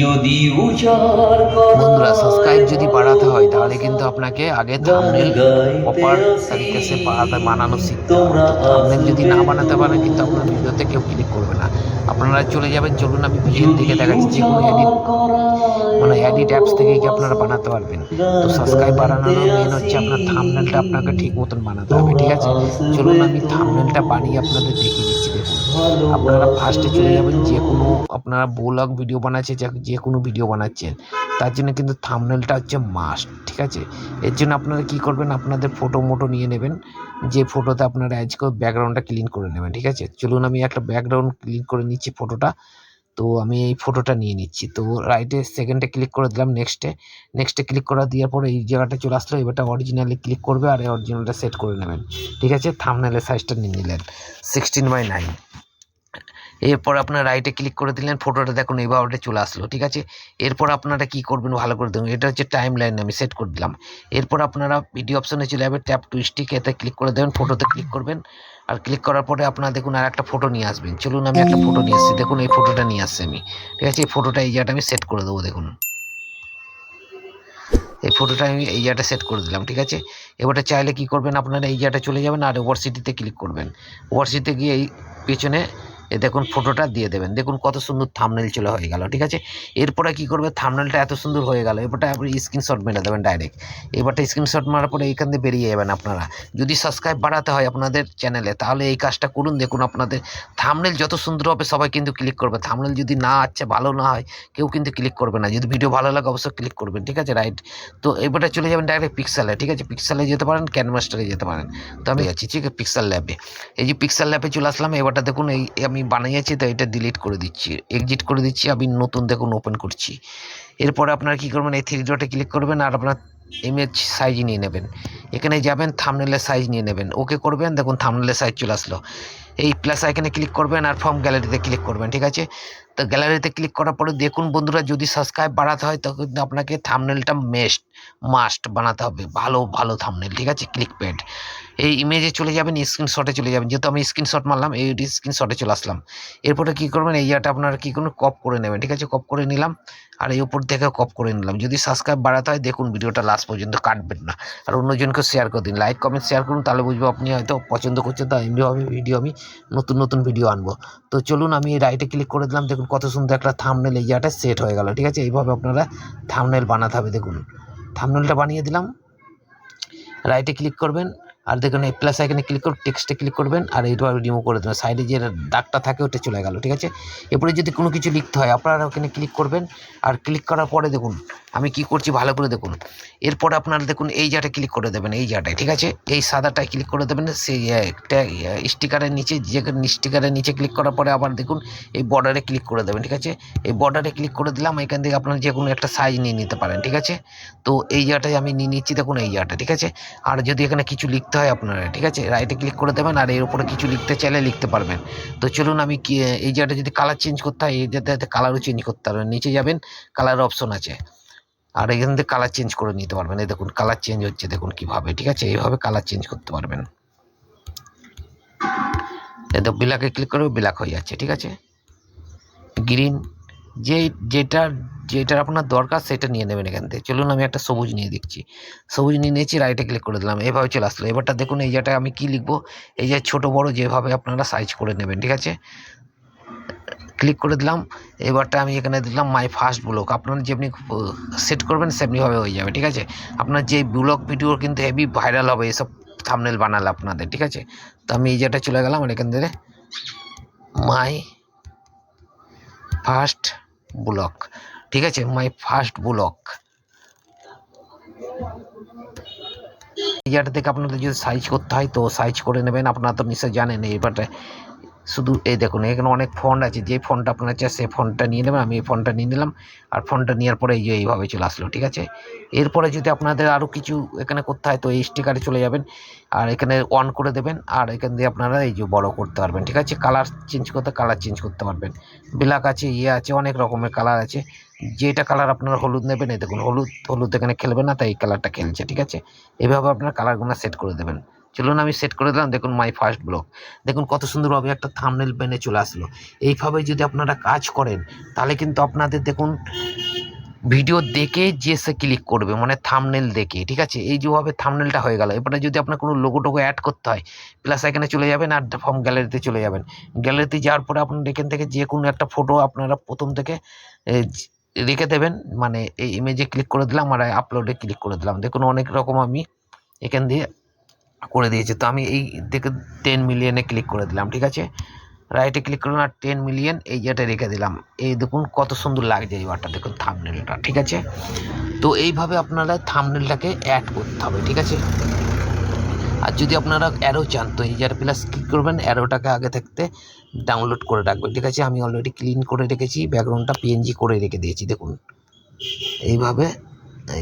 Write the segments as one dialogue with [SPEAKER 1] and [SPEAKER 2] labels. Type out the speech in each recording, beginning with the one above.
[SPEAKER 1] যদি
[SPEAKER 2] বন্ধুরা সাবস্ক্রাইব যদি বাড়াতে হয় তাহলে কিন্তু আপনাকে আগে থাম্বনেল প্রপার তরিকে সে বানাতে বানানো শিখতে হবে। থাম্বনেল যদি না বানাতে পারেন কিন্তু আপনার ভিডিওতে কেউ ক্লিক করবে না। আপনারা চলে যাবেন চলুন আমি ভিডিও থেকে দেখাচ্ছি যে কোনো এডিট মানে এডিট অ্যাপস থেকে কি আপনারা বানাতে পারবেন? তো সাবস্ক্রাইব বাড়ানোর মেন হচ্ছে আপনার থাম্বনেলটা আপনাকে ঠিক মতন বানাতে হবে ঠিক আছে? চলুন আমি থাম্বনেলটা বানিয়ে আপনাদের দেখিয়ে আপনারা ফার্স্টে চলে যাবেন যে কোনো আপনারা ব্লগ ভিডিও বানাচ্ছে যে- যে কোনো ভিডিও বানাচ্ছেন তার জন্য কিন্তু থামনেলটা হচ্ছে মাস্ট ঠিক আছে? এর জন্য আপনারা কি করবেন আপনাদের ফটো মোটো নিয়ে নেবেন যে ফটোতে আপনারা অ্যাজ করে ব্যাকগ্রাউন্ডটা ক্লিন করে নেবেন ঠিক আছে? চলুন আমি একটা ব্যাকগ্রাউন্ড ক্লিন করে নিচ্ছি ফটোটা তো আমি এই ফটোটা নিয়ে নিচ্ছি। তো রাইটে সেকেন্ডে ক্লিক করে দিলাম নেক্সটে নেক্সটে ক্লিক করা দেওয়ার পরে এই জায়গাটা চলে আসলো এবারটা অরিজিনালি ক্লিক করবে আর এই অরিজিনালটা সেট করে নেবেন ঠিক আছে? থামনেলের সাইজটা নিয়ে নিলেন সিক্সটিন বাই নাইন এরপর আপনার রাইটে ক্লিক করে দিলেন ফটোটা দেখুন এইভাবে চলে আসলো, ঠিক আছে? এরপর আপনারা কি করবেন, ভালো করে দেখুন, এটা হচ্ছে টাইম লাইন আমি সেট করে দিলাম। এরপর আপনারা ভিডিও অপশনে চলে যাবে ট্যাপ টু স্টিক এতে ক্লিক করে দেবেন ফটোতে ক্লিক করবেন, আর ক্লিক করার পরে আপনারা দেখুন আর একটা ফটো নিয়ে আসবেন। চলুন, আমি একটা ফটো নিয়ে আসছি, দেখুন, এই ফটোটা নিয়ে আসছি আমি, ঠিক আছে? এই ফটোটা এই জায়গাটা আমি সেট করে দেবো, দেখুন। এই ফটোটা আমি এই জায়গাটা সেট করে দিলাম, ঠিক আছে? এবারে চাইলে কি করবেন, আপনারা এই জায়গাটা চলে যাবেন আর ওভারসিটিতে ক্লিক করবেন। ওভারসিটিতে গিয়ে এই পেছনে এ দেখুন ফটোটা দিয়ে দেবেন। দেখুন কত সুন্দর থামনেল চলে হয়ে গেল, ঠিক আছে? এরপরে কি করবে? থামনেলটা এত সুন্দর হয়ে গেল, এবারটা আপনি স্ক্রিনশট মেরে দেবেন ডাইরেক্ট এবারটা স্ক্রিনশট মারার পরে এইখান দিয়ে বেরিয়ে যাবেন আপনারা। যদি সাবস্ক্রাইব বাড়াতে হয় আপনাদের চ্যানেলে তাহলে এই কাজটা করুন। দেখুন আপনাদের থামনেল যত সুন্দর হবে, সবাই কিন্তু ক্লিক করবে। থামনেল যদি না আচ্ছা ভালো না হয়, কেউ কিন্তু ক্লিক করবে না। যদি ভিডিও ভালো লাগে, অবশ্যই ক্লিক করবেন, ঠিক আছে? রাইট তো এবারটা চলে যাবেন ডাইরেক্ট পিক্সেলে ঠিক আছে? পিক্সেলে যেতে পারেন ক্যানভাসটারে যেতে পারেন। তো আমি যাচ্ছি, ঠিক আছে? পিক্সেল ল্যাবে এই যে পিক্সেল ল্যাবে চলে আসলাম, এবারটা দেখুন, এই আমি বানিয়েছি, তাই এটা ডিলিট করে দিচ্ছি। এক্সিট করে দিচ্ছি, আমি নতুন দেখুন ওপেন করছি। এরপরে আপনারা কী করবেন, এই থ্রি ডটে ক্লিক করবেন আর আপনার ইমেজ সাইজ নিয়ে নেবেন। এখানে যাবেন থামনেলের সাইজ নিয়ে নেবেন। ওকে করবেন, দেখুন থামনেলের সাইজ চলে আসলো। এই প্লাস আইকনে ক্লিক করবেন আর ফর্ম গ্যালারিতে ক্লিক করবেন, ঠিক আছে? তো গ্যালারিতে ক্লিক করার পরে দেখুন বন্ধুরা, যদি সাবস্ক্রাইব বাড়াতে হয়, তখন আপনাকে থামনেলটা মেস্ট মাস্ট বানাতে হবে। ভালো ভালো থামনেল ঠিক আছে? ক্লিক প্যাড এই ইমেজে চলে যাবেন স্ক্রিনশটে চলে যাবেন। যেহেতু আমি স্ক্রিনশট মারলাম, এই স্ক্রিনশটে চলে আসলাম। এরপরে কী করবেন, এই জায়গাটা আপনারা কী করুন কপ করে নেবেন, ঠিক আছে? কপ করে নিলাম, আর এই উপর থেকে কপ করে নিলাম। যদি সাবস্ক্রাইব বাড়াতে হয়, দেখুন ভিডিওটা লাস্ট পর্যন্ত কাটবেন না। আর অন্যজনকে শেয়ার করে দিন। লাইক কমেন্ট শেয়ার করুন, তাহলে বুঝব আপনি হয়তো পছন্দ করছেন তা এমনিভাবে ভিডিও আমি নতুন নতুন ভিডিও আনব। তো চলুন, আমি রাইটে ক্লিক করে দিলাম, দেখুন কত সুন্দর একটা থামনেল এই জায়গাটা সেট হয়ে গেল, ঠিক আছে? এইভাবে আপনারা থামনেল বানাতে হবে, দেখুন। থামনেলটা বানিয়ে দিলাম। রাইটে ক্লিক করবেন, আর দেখুন এই প্লাস আইকনে ক্লিক করে টেক্সটে ক্লিক করবেন, আর এইভাবে রিমুভ করে দেবেন। সাইডে যে দাগটা থাকে, ওটা চলে গেল, ঠিক আছে? এরপরে যদি কোনো কিছু লিখতে হয়, আপনারা ওখানে ক্লিক করবেন, আর ক্লিক করার পরে দেখুন আমি কি করছি ভালো করে দেখুন। এরপর আপনারা দেখুন এই জায়গাটা ক্লিক করে দেবেন, এই জায়গাটায় ঠিক আছে? এই সাদাটায় ক্লিক করে দেবেন, সেই স্টিকারের নিচে, যে স্টিকারের নিচে ক্লিক করার পরে আবার দেখুন এই বর্ডারে ক্লিক করে দেবেন, ঠিক আছে? এই বর্ডারে ক্লিক করে দিলাম, এখান থেকে আপনারা যে কোনো একটা সাইজ নিয়ে নিতে পারেন, ঠিক আছে? তো এই জায়গাটায় আমি নিয়ে নিচ্ছি, দেখুন এই জায়গাটা ঠিক আছে? আর যদি এখানে কিছু লিখতে হয় আপনারা, ঠিক আছে? রাইটে ক্লিক করে দেবেন আর এর উপরে কিছু লিখতে চাইলে লিখতে পারবেন। তো চলুন আমি কি, এই জায়গাটা যদি কালার চেঞ্জ করতে হয়, এই জায়গাতে কালারও চেঞ্জ করতে পারবেন নিচে যাবেন কালার অপশন আছে। আর এখান থেকে কালার চেঞ্জ করে নিতে পারবেন। এই দেখুন কালার চেঞ্জ হচ্ছে দেখুন কীভাবে, ঠিক আছে? এইভাবে কালার চেঞ্জ করতে পারবেন। এই তো ব্ল্যাকে ক্লিক করবে ব্ল্যাক হয়ে যাচ্ছে, ঠিক আছে? গ্রিন যে যেটা যেটার আপনার দরকার সেটা নিয়ে নেবেন এখান থেকে। চলুন, আমি একটা সবুজ নিয়ে দেখছি। সবুজ নিয়ে নিয়েছি রাইটে ক্লিক করে দিলাম, এভাবে চলে আসলো। এবারটা দেখুন, এই জায়গাটায় আমি কি লিখব? এই যে ছোটো, বড়, যেভাবে আপনারা সাইজ করে নেবেন, ঠিক আছে? ক্লিক করে দিলাম। এবারটা আমি এখানে দিলাম মাই ফার্স্ট ব্লগ আপনারা যেমনি সেট করবেন, সেমনিভাবে হয়ে যাবে, ঠিক আছে? আপনার যে ব্লগ ভিডিও কিন্তু হেভি ভাইরাল হবে, এসব থামনেল বানালে আপনাদের, ঠিক আছে? তো আমি এই জায়গাটা চলে গেলাম, আর এখান থেকে মাই ফার্স্ট ব্লক ঠিক আছে? মাই ফার্স্ট ব্লক এই জায়গাটা থেকে আপনাদের যদি সাইজ করতে হয়, তো সাইজ করে নেবেন, আপনারা তো নিশ্চয় জানেন এইবারটা শুধু এই দেখুন, এখানে অনেক ফন্ট আছে। যে ফোনটা আপনার চাই সেই ফোনটা নিয়ে নেবেন, আমি এই ফোনটা নিয়ে নিলাম। আর ফোনটা নেওয়ার পরে এই যে এইভাবে চলে আসলো, ঠিক আছে? এরপরে যদি আপনাদের আরও কিছু এখানে করতে হয়, তো এই স্টিকারে চলে যাবেন। আর এখানে অন করে দেবেন, আর এখান দিয়ে আপনারা এই যে বড় করতে পারবেন, ঠিক আছে? কালার চেঞ্জ করতে কালার চেঞ্জ করতে পারবেন। ব্ল্যাক আছে ইয়ে আছে, অনেক রকমের কালার আছে। যেটা কালার আপনারা হলুদ নেবেন, এই দেখুন, হলুদ হলুদ এখানে খেলবে না, তাই এই কালারটা খেলছে, ঠিক আছে? এভাবে আপনারা কালারগুলো সেট করে দেবেন। চলুন আমি সেট করে দিলাম, দেখুন মাই ফার্স্ট ব্লগ দেখুন কত সুন্দরভাবে একটা থামনেল পেনে চলে আসলো। এইভাবে যদি আপনারা কাজ করেন, তাহলে কিন্তু আপনাদের দেখুন ভিডিও দেখে যে সে ক্লিক করবে মানে থামনেল দেখে, ঠিক আছে? এই যেভাবে থামনেলটা হয়ে গেল। এবারে যদি আপনার কোনো লোগো টোগো অ্যাড করতে হয় প্লাস এখানে চলে যাবেন আর ফর্ম গ্যালারিতে চলে যাবেন। গ্যালারিতে যাওয়ার পরে আপনার এখান থেকে যে কোনো একটা ফটো আপনারা প্রথম থেকে রেখে দেবেন। মানে এই ইমেজে ক্লিক করে দিলাম আর আপলোডে ক্লিক করে দিলাম। দেখুন অনেক রকম আমি এখান দিয়ে করে দিয়েছে। তো আমি এই দেখে টেন মিলিয়নে ক্লিক করে দিলাম, ঠিক আছে? রাইটে ক্লিক করলাম আর টেন মিলিয়ন এই যেটা রেখে দিলাম। এই দেখুন কত সুন্দর লাগছে এই দেখুন থামনেলটা ঠিক আছে? তো এইভাবে আপনারা থামনেলটাকে অ্যাড করতে হবে, ঠিক আছে? আর যদি আপনারা অ্যারো চান, তো এই যার প্লাস কী করবেন অ্যারোটাকে আগে থাকতে ডাউনলোড করে রাখবেন, ঠিক আছে? আমি অলরেডি ক্লিন করে রেখেছি ব্যাকগ্রাউন্ডটা পিএনজি করে রেখে দিয়েছি, দেখুন। এইভাবে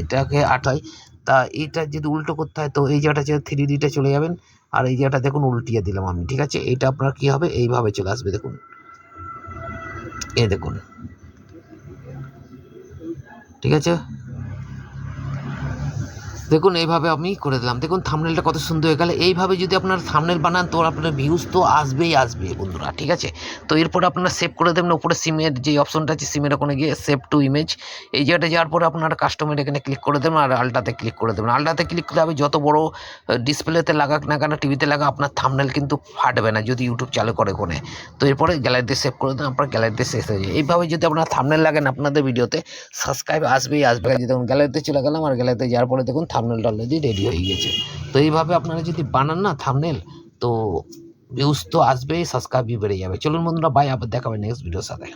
[SPEAKER 2] এটাকে আঠাই তা এটা যদি উল্টো করতে হয়, তো এই জায়গাটা থ্রি ডিটা চলে যাবেন। আর এই জায়গাটা দেখুন, উল্টিয়ে দিলাম আমি, ঠিক আছে? এটা আপনার কী হবে? এইভাবে চলে আসবে, দেখুন। এ দেখুন। ঠিক আছে? দেখুন, এইভাবে আমি করে দিলাম। দেখুন থামনেলটা কত সুন্দর হয়ে গেল। এইভাবে যদি আপনার থামনেল বানান, তো আপনার ভিউজ তো আসবেই আসবে বন্ধুরা, ঠিক আছে? তো এরপর আপনারা সেভ করে দেবেন উপরে সিমের যে অপশনটা আছে সিমের ওখানে গিয়ে সেভ টু ইমেজ এই জায়গাটা যাওয়ার পরে আপনারা কাস্টমার এখানে ক্লিক করে দেবেন আর আলটাতে ক্লিক করে দেবেন। আলটাতে ক্লিক করে হবে যত বড় ডিসপ্লেতে লাগাক না কেন টিভিতে লাগা আপনার থামনেল কিন্তু ফাটবে না, যদি ইউটিউব চালু করে কোনে তো এরপরে গ্যালারিতে সেভ করে দেন, আপনার গ্যালারিতে শেষ হয়ে যায়। এইভাবে যদি আপনার থামনেল লাগেন আপনাদের ভিডিওতে সাবস্ক্রাইব আসবেই আসবে দেখুন গ্যালারিতে চলে গেলাম আর গ্যালারিতে যাওয়ার পরে দেখুন থামনেলটা অলরেডি রেডি হয়ে গেছে। তো এইভাবে আপনারা যদি বানান না থামনেল তো ভিউজ তো আসবেই সাবস্ক্রাইবই বেড়ে যাবে। চলুন বন্ধুরা বাই আবার দেখাবে নেক্সট ভিডিওর সাথে।